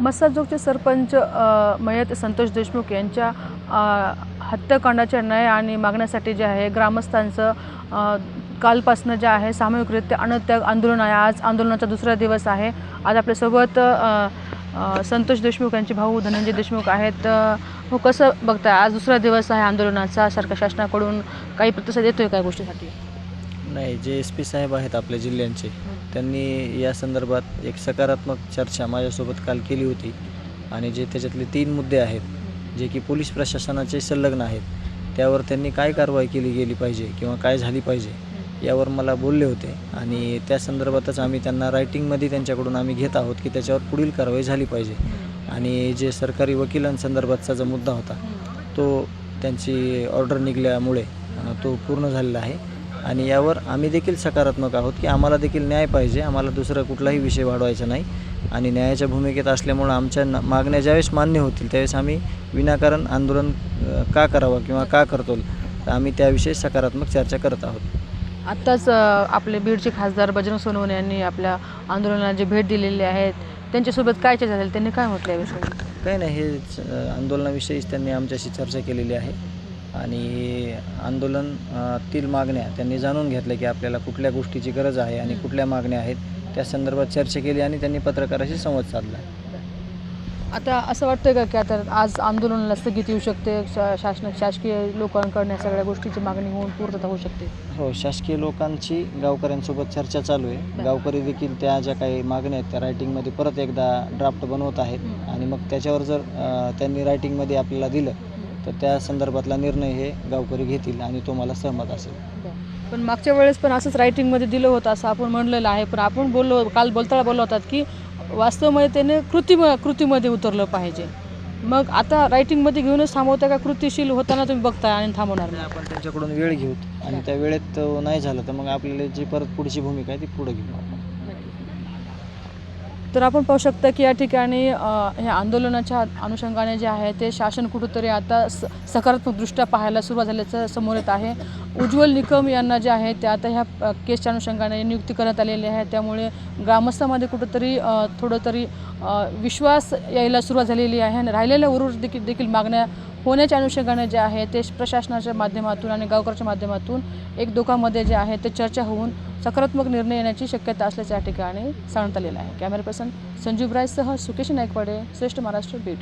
मसाजोगचे सरपंच मयत संतोष देशमुख यांच्या हत्याकांडाच्या न्याय आणि मागण्यासाठी जे आहे ग्रामस्थांचं कालपासनं जे आहे सामूहिकरित्या अनत्याग आंदोलन आहे. आज आंदोलनाचा दुसरा दिवस आहे. आज आपल्यासोबत संतोष देशमुख यांचे भाऊ धनंजय देशमुख आहेत. हो कसं बघताय? आज दुसरा दिवस आहे आंदोलनाचा. सरकार शासनाकडून काही प्रतिसाद येतोय काय गोष्टीसाठी? नाही जे एस पी साहेब आहेत आपल्या जिल्ह्यांचे त्यांनी या संदर्भात एक सकारात्मक चर्चा माझ्यासोबत काल केली होती. आणि जे त्याच्यातले तीन मुद्दे आहेत जे की पोलीस प्रशासनाचे संलग्न आहेत त्यावर त्यांनी काय कारवाई केली गेली पाहिजे किंवा काय झाली पाहिजे यावर मला बोलले होते. आणि त्या संदर्भातच आम्ही त्यांना रायटिंगमध्ये त्यांच्याकडून आम्ही घेत आहोत की त्याच्यावर पुढील कारवाई झाली पाहिजे. आणि जे सरकारी वकिलांसंदर्भातचा जो मुद्दा होता तो त्यांची ऑर्डर निघाल्यामुळे तो पूर्ण झालेला आहे. आणि यावर आम्ही देखील सकारात्मक आहोत की आम्हाला देखील न्याय पाहिजे. आम्हाला दुसरा कुठलाही विषय वाढवायचा नाही. आणि न्यायाच्या भूमिकेत असल्यामुळं आमच्या न मागण्या ज्यावेळेस मान्य होतील त्यावेळेस आम्ही विनाकारण आंदोलन का करावं किंवा का करतो तर आम्ही त्याविषयी सकारात्मक चर्चा करत आहोत. आत्ताच आपले बीडचे खासदार बजरंग सोनवणे यांनी आपल्या आंदोलनाला जे भेट दिलेली आहेत त्यांच्यासोबत काय चर्चा झाली? त्यांनी काय म्हटलं याविषयी? काही नाही हे आंदोलनाविषयीच त्यांनी आमच्याशी चर्चा केलेली आहे. आणि आंदोलन तील मागण्या त्यांनी जाणून घेतल्या की आपल्याला कुठल्या गोष्टीची गरज आहे आणि कुठल्या मागण्या आहेत त्या संदर्भात चर्चा केली आणि त्यांनी पत्रकाराशी संवाद साधला. आता असं वाटतं का की आता आज आंदोलनाला स्थगित येऊ शकते शासन शासकीय लोकांकडून या सगळ्या गोष्टीची मागणी होऊन पूर्तता होऊ शकते? हो शासकीय लोकांची गावकऱ्यांसोबत चर्चा चालू आहे. गावकरी देखील त्या ज्या काही मागण्या आहेत त्या रायटिंगमध्ये परत एकदा ड्राफ्ट बनवत आहेत. आणि मग त्याच्यावर जर त्यांनी रायटिंगमध्ये आपल्याला दिलं तर त्या संदर्भातला निर्णय हे गावकरी घेतील आणि तो मला सहमत असेल. पण मागच्या वेळेस पण असंच रायटिंगमध्ये दिलं होतं असं आपण म्हणलेलं आहे. पण आपण बोललो काल बोलताना बोललो होतात की वास्तवमध्ये त्याने कृती कृतीमध्ये उतरलं पाहिजे. मग आता रायटिंगमध्ये घेऊनच थांबवता का? कृतीशील होताना तुम्ही बघताय आणि थांबवणार नाही. आपण त्यांच्याकडून वेळ घेऊ. आणि त्या वेळेत तो नाही झालं तर मग आपल्याला जी परत पुढची भूमिका आहे ती पुढे घेऊ आपण तर आपण पाहू शकता की या ठिकाणी ह्या आंदोलनाच्या अनुषंगाने जे आहे ते शासन कुठंतरी आता स सकारात्मकदृष्ट्या पाहायला सुरुवात झाल्याचं समोर येत आहे. उज्ज्वल निकम यांना जे आहे ते आता ह्या केसच्या अनुषंगाने नियुक्ती करण्यात आलेली आहे. त्यामुळे ग्रामस्थामध्ये कुठंतरी थोडं तरी विश्वास यायला सुरुवात झालेली आहे आणि राहिलेल्या उरूर देखील देखील मागण्या होण्याच्या अनुषंगाने जे आहे ते प्रशासनाच्या माध्यमातून आणि गावकऱ्याच्या माध्यमातून एक दोघांमध्ये जे आहे ते चर्चा होऊन सकारात्मक निर्णय येण्याची शक्यता असल्याचं या ठिकाणी सांगण्यात आलेलं आहे. कॅमेरा पर्सन संजीव रायसह सुकेश नायकवाडे श्रेष्ठ महाराष्ट्र बीट